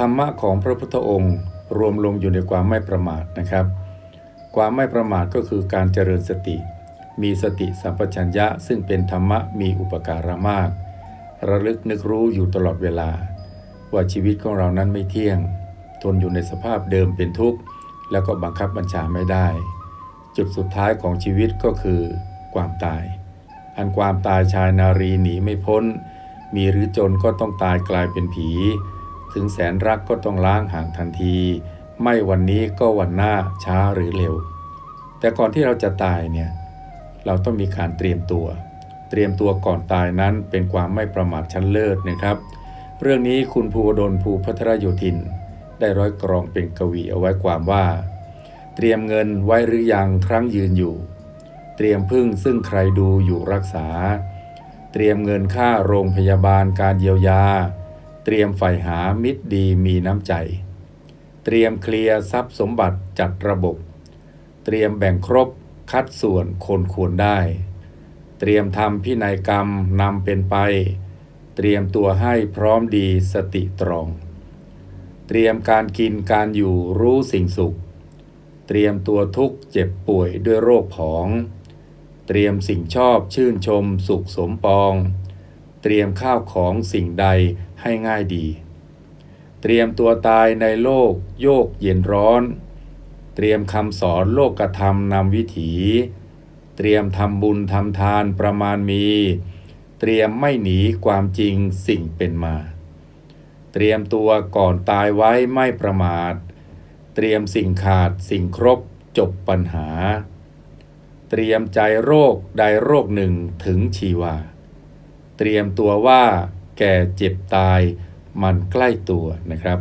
ธรรมะของพระพุทธองค์ รวมลงอยู่ในความไม่ประมาทนะครับ ความไม่ประมาทก็คือการเจริญสติ มีสติสัมปชัญญะซึ่งเป็นธรรมะมีอุปการะมาก ระลึกนึกรู้อยู่ตลอดเวลา ว่าชีวิตของเรานั้นไม่เที่ยง ทนอยู่ในสภาพเดิมเป็นทุกข์ แล้วก็บังคับบัญชาไม่ได้ จุดสุดท้ายของชีวิตก็คือ ความตาย อันความตายชายนารีหนีไม่พ้น มีหรือจนก็ต้องตายกลายเป็นผี ถึงแสนรักก็ต้องล้างห่างทันที ไม่วันนี้ก็วันหน้าช้าหรือเร็ว แต่ก่อนที่เราจะตายเนี่ยเราต้องมีการเตรียมตัว เตรียมตัวก่อนตายนั้นเป็นความไม่ประมาทชั้นเลิศนะครับ เรื่องนี้คุณภูวดลภูพัทรโยธิน ได้ร้อยกรองเป็นกวีเอาไว้ความว่า เตรียมเงินไว้หรือยังครั้งยืนอยู่ เตรียมพึ่งซึ่งใครดูอยู่รักษา เตรียมเงินค่าโรงพยาบาลการเยียวยา เตรียมใฝ่หามิตรดีมีน้ำใจ เตรียมเคลียร์ทรัพย์สมบัติจัดระบบ เตรียมแบ่งครบคัดส่วนคนควรได้ เตรียมทำพินัยกรรมนำเป็นไป เตรียมตัวให้พร้อมดีสติตรอง เตรียมการกินการอยู่รู้สิ่งสุข เตรียมตัวทุกข์เจ็บป่วยด้วยโรคผอง เตรียมสิ่งชอบชื่นชมสุขสมปอง เตรียมข้าวของสิ่งใดให้ง่ายดี เตรียมตัวตายในโลกโยกเย็นร้อน เตรียมคำสอนโลกธรรมนำวิถี เตรียมทำบุญทำทานประมาณมี เตรียมไม่หนีความจริงสิ่งเป็นมา เตรียมตัวก่อนตายไว้ไม่ประมาท เตรียมสิ่งขาดสิ่งครบจบปัญหา เตรียมใจโรคใดโรคหนึ่งถึงชีวา เตรียมตัวว่า แก่เจ็บตายมันใกล้ตัวนะครับ